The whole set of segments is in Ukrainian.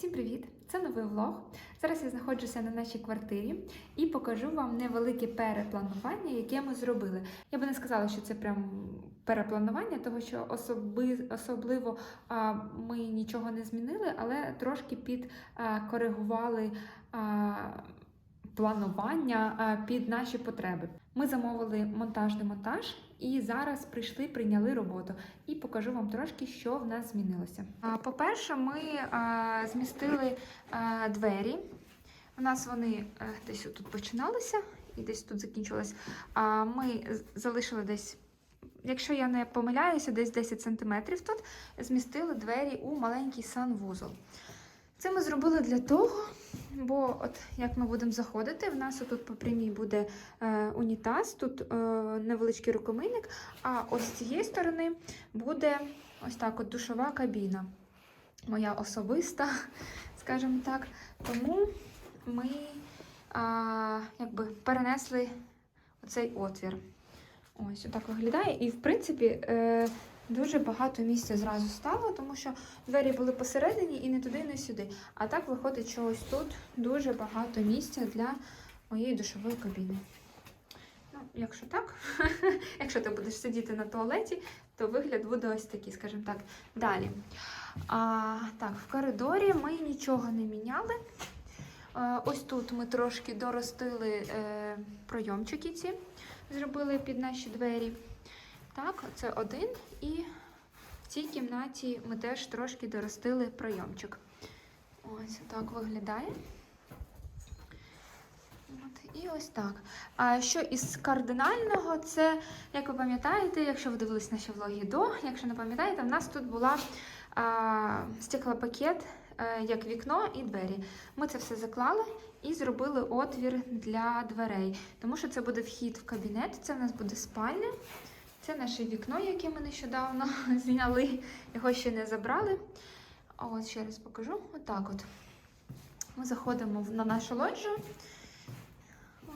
Всім привіт! Це новий влог. Зараз я знаходжуся на нашій квартирі і покажу вам невелике перепланування, яке ми зробили. Я би не сказала, що це прям перепланування, тому що особи, особливо а, ми нічого не змінили, але трошки підкоригували планування а, під наші потреби. Ми замовили монтажний монтаж і зараз прийшли, прийняли роботу. І покажу вам трошки, що в нас змінилося. По-перше, ми змістили двері. У нас вони десь тут починалися і десь тут закінчилось. Ми залишили десь, якщо я не помиляюся, десь 10 см тут змістили двері у маленький санвузол. Це ми зробили для того, бо от як ми будемо заходити, в нас тут по прямій буде е, унітаз, тут е, невеличкий рукомийник, а ось з цієї сторони буде ось так от душова кабіна. Моя особиста, скажімо так. Тому ми а, якби перенесли оцей отвір. Ось отак виглядає. І, в принципі, е, дуже багато місця зразу стало, тому що двері були посередині і не туди, не сюди. А так виходить, що ось тут дуже багато місця для моєї душової кабіни. Ну, якщо так, якщо ти будеш сидіти на туалеті, то вигляд буде ось такий, скажімо так. Далі. А, так, в коридорі ми нічого не міняли. Ось тут ми трошки доростили е, пройомчики ці, зробили під наші двері. Так, це один. І в цій кімнаті ми теж трошки доростили пройомчик. Ось так виглядає. От, і ось так. А що із кардинального, це, як ви пам'ятаєте, якщо ви дивились наші влоги до, якщо не пам'ятаєте, в нас тут була а, стеклопакет, е, як вікно і двері. Ми це все заклали і зробили отвір для дверей, тому що це буде вхід в кабінет, це в нас буде спальня. Це наше вікно, яке ми нещодавно зняли, його ще не забрали. Ось ще раз покажу. Отак от. Ми заходимо на нашу лоджію.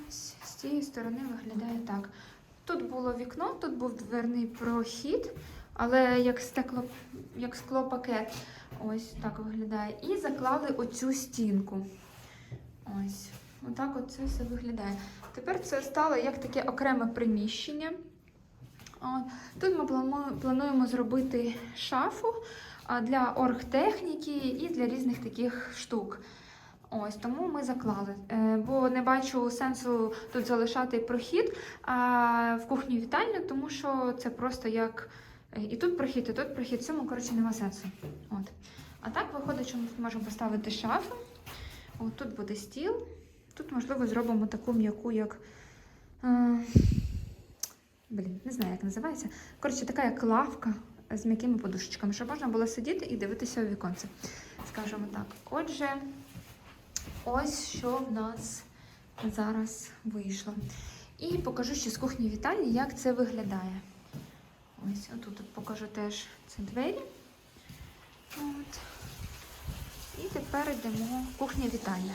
Ось з цієї сторони виглядає так. Тут було вікно, тут був дверний прохід, але як стекло, як склопакет. Ось так виглядає. І заклали оцю стінку. Ось. Отак от це все виглядає. Тепер це стало як таке окреме приміщення. Тут ми плануємо зробити шафу для оргтехніки і для різних таких штук. Ось тому ми заклали. Е, бо не бачу сенсу тут залишати прохід в кухню вітальню, тому що це просто як е, і тут прохід, і тут прохід. Цьому, коротше, нема сенсу. От. А так виходить, що ми можемо поставити шафу. От тут буде стіл. Тут, можливо, зробимо таку м'яку, як. Е, Блін, не знаю, як називається. Коротше, така як лавка з м'якими подушечками, щоб можна було сидіти і дивитися у віконце. Скажімо так. Отже, ось що в нас зараз вийшло. І покажу ще з кухні вітальні, як це виглядає. Ось, отут от покажу теж це двері. От. І тепер йдемо кухня вітальня.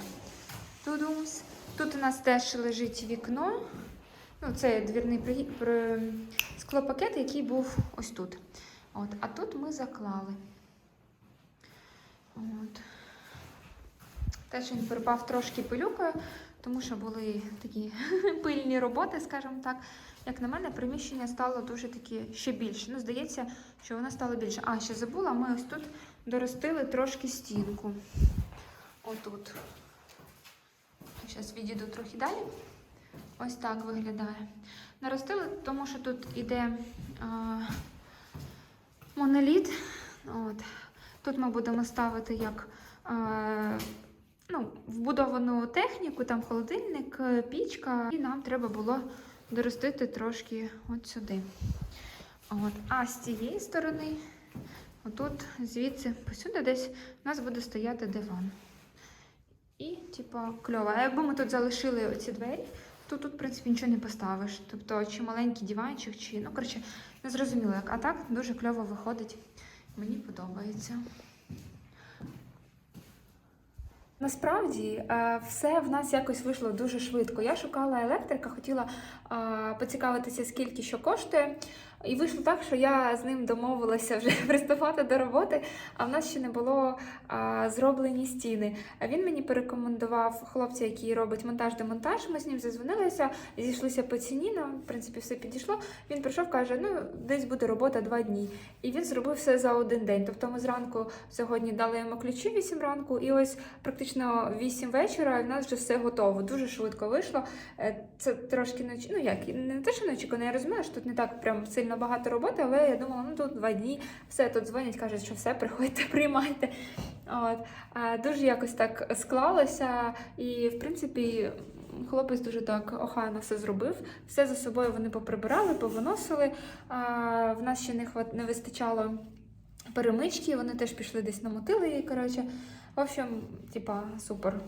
Тут у нас теж лежить вікно. Ну, це двірний при... при... склопакет, який був ось тут. От, а тут ми заклали. От. Теж він припав трошки пилюкою, тому що були такі пильні роботи, скажімо так. Як на мене, приміщення стало дуже таки ще більше. Ну, здається, що воно стало більше. А, ще забула, ми ось тут доростили трошки стінку. Отут. Зараз відійду трохи далі. Ось так виглядає. Наростили, тому що тут іде а, моноліт. От. Тут ми будемо ставити як а, ну, вбудовану техніку, там холодильник, е, пічка. І нам треба було доростити трошки от сюди. От. А з цієї сторони, отут, звідси, посюди десь у нас буде стояти диван. І, типа, кльово. А якби ми тут залишили оці двері, то тут, в принципі, нічого не поставиш. Тобто, чи маленький диванчик, чи, ну, коротше, не зрозуміло як. А так дуже кльово виходить. Мені подобається. Насправді е, все в нас якось вийшло дуже швидко. Я шукала електрика, хотіла поцікавитися, скільки що коштує. І вийшло так, що я з ним домовилася вже приступати до роботи, а в нас ще не було а, зроблені стіни. А він мені порекомендував хлопця, який робить монтаж-демонтаж. Ми з ним зазвонилися, зійшлися по ціні. Нам, в принципі, все підійшло. Він прийшов, каже: ну десь буде робота два дні. І він зробив все за один день. Тобто ми зранку сьогодні дали йому ключі 8 ранку, і ось практично 8 вечора, і в нас вже все готово. Дуже швидко вийшло. Е, Це трошки неч- ну як не те, що неочікувано, я розуміла, що тут не так прям сильно багато роботи, але я думала, ну тут два дні, все тут дзвонять, кажуть, що все, приходьте, приймайте. От. Дуже якось так склалося, і в принципі. Хлопець дуже так охайно все зробив. Все за собою вони поприбирали, повиносили. А, в нас ще не хват... не вистачало перемички, вони теж пішли десь намотили її. Коротше, в общем, типа, супер.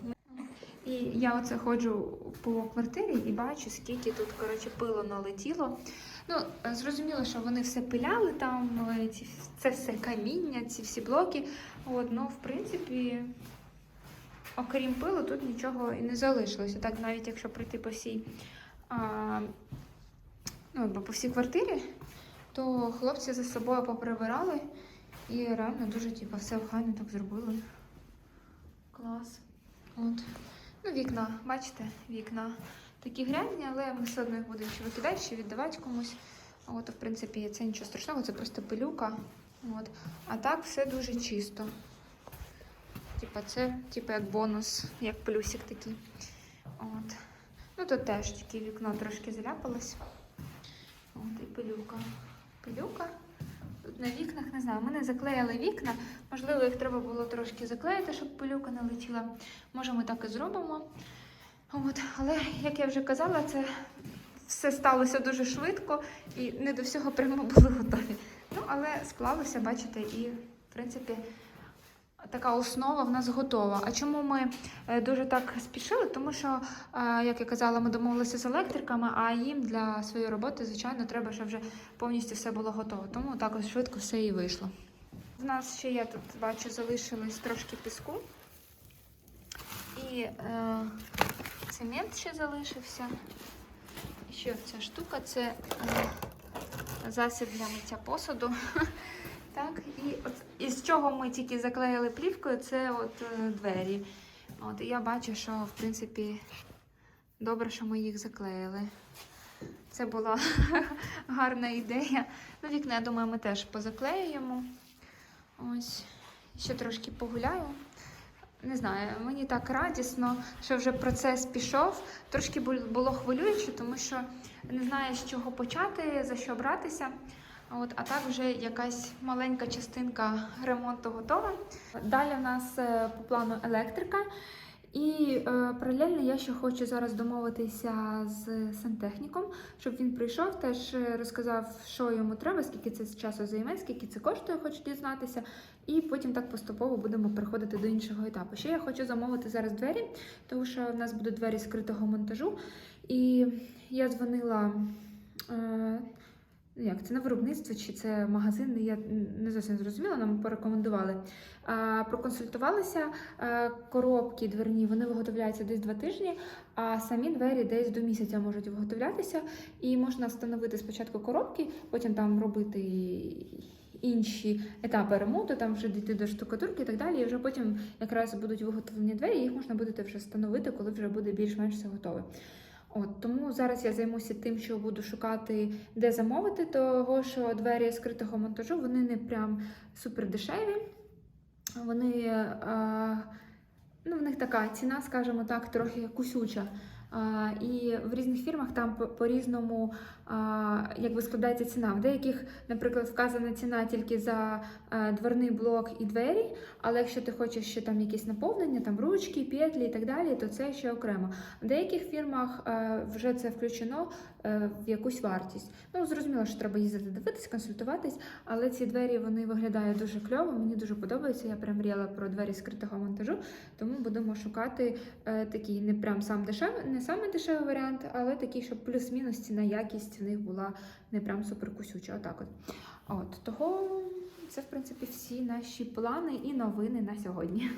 І я оце ходжу по квартирі і бачу, скільки тут коротше, пилу налетіло. Ну, зрозуміло, що вони все пиляли там, ці, це все каміння, ці всі блоки. От, ну, в принципі, окрім пилу, тут нічого і не залишилося. Так, навіть якщо прийти по всій, а, ну, по всій квартирі, то хлопці за собою поприбирали і реально дуже типу, все охайно так зробили. Клас. От. Ну, вікна, бачите, вікна такі грязні, але ми все одно їх будемо ще викидати, ще віддавати комусь. От, в принципі, це нічого страшного, це просто пилюка. От. А так все дуже чисто. Типа це типа як бонус, як плюсик такий. От. Ну тут теж тільки вікно трошки заляпалось. От і пилюка. Пилюка. На вікнах не знаю. Ми не заклеїли вікна. Можливо, їх треба було трошки заклеїти, щоб пилюка не летіла. Може, ми так і зробимо. От. Але, як я вже казала, це все сталося дуже швидко і не до всього прямо були готові. Ну, але склалося, бачите, і в принципі. Така основа в нас готова. А чому ми е, дуже так спішили? Тому що, е, як я казала, ми домовилися з електриками, а їм для своєї роботи, звичайно, треба, щоб вже повністю все було готово. Тому так ось швидко все і вийшло. В нас ще я тут бачу, залишилось трошки піску. І е, цемент ще залишився. І ще ця штука це е, засіб для миття посуду. Так, і от із чого ми тільки заклеїли плівкою, це от е, двері. От, я бачу, що в принципі добре, що ми їх заклеїли. Це була гарна ідея. Ну, вікна, я думаю, ми теж позаклеюємо. Ось, ще трошки погуляю. Не знаю, мені так радісно, що вже процес пішов. Трошки було хвилююче, тому що не знаю, з чого почати, за що братися. От, а так вже якась маленька частинка ремонту готова. Далі в нас е, по плану електрика. І е, паралельно я ще хочу зараз домовитися з сантехніком, щоб він прийшов, теж е, розказав, що йому треба, скільки це часу займе, скільки це коштує, хочу дізнатися. І потім так поступово будемо переходити до іншого етапу. Ще я хочу замовити зараз двері, тому що в нас будуть двері скритого монтажу. І я дзвонила. Е, як це на виробництво чи це магазин? Я не зовсім зрозуміла, нам порекомендували. А, проконсультувалися а, коробки дверні, вони виготовляються десь два тижні, а самі двері десь до місяця можуть виготовлятися. І можна встановити спочатку коробки, потім там робити інші етапи ремонту, там вже дійти до штукатурки і так далі. І вже потім якраз будуть виготовлені двері, їх можна буде вже встановити, коли вже буде більш-менш все готове. От тому зараз я займуся тим, що буду шукати, де замовити, того що двері скритого монтажу вони не прям супер дешеві. Вони е, ну, в них така ціна, скажімо так, трохи кусюча. І в різних фірмах там по- по-різному якби складається ціна. В деяких, наприклад, вказана ціна тільки за е, дверний блок і двері, але якщо ти хочеш ще там якісь наповнення, там ручки, петлі і так далі, то це ще окремо. В деяких фірмах е, вже це включено е, в якусь вартість. Ну, зрозуміло, що треба їздити дивитись, консультуватись, але ці двері вони виглядають дуже кльово, мені дуже подобається. Я прям мріяла про двері скритого монтажу, тому будемо шукати такий не прям сам дешевий, не саме дешевий варіант, але такий, щоб плюс-мінус ціна якість в них була не прям суперкусюча. Отак от. От того це в принципі всі наші плани і новини на сьогодні.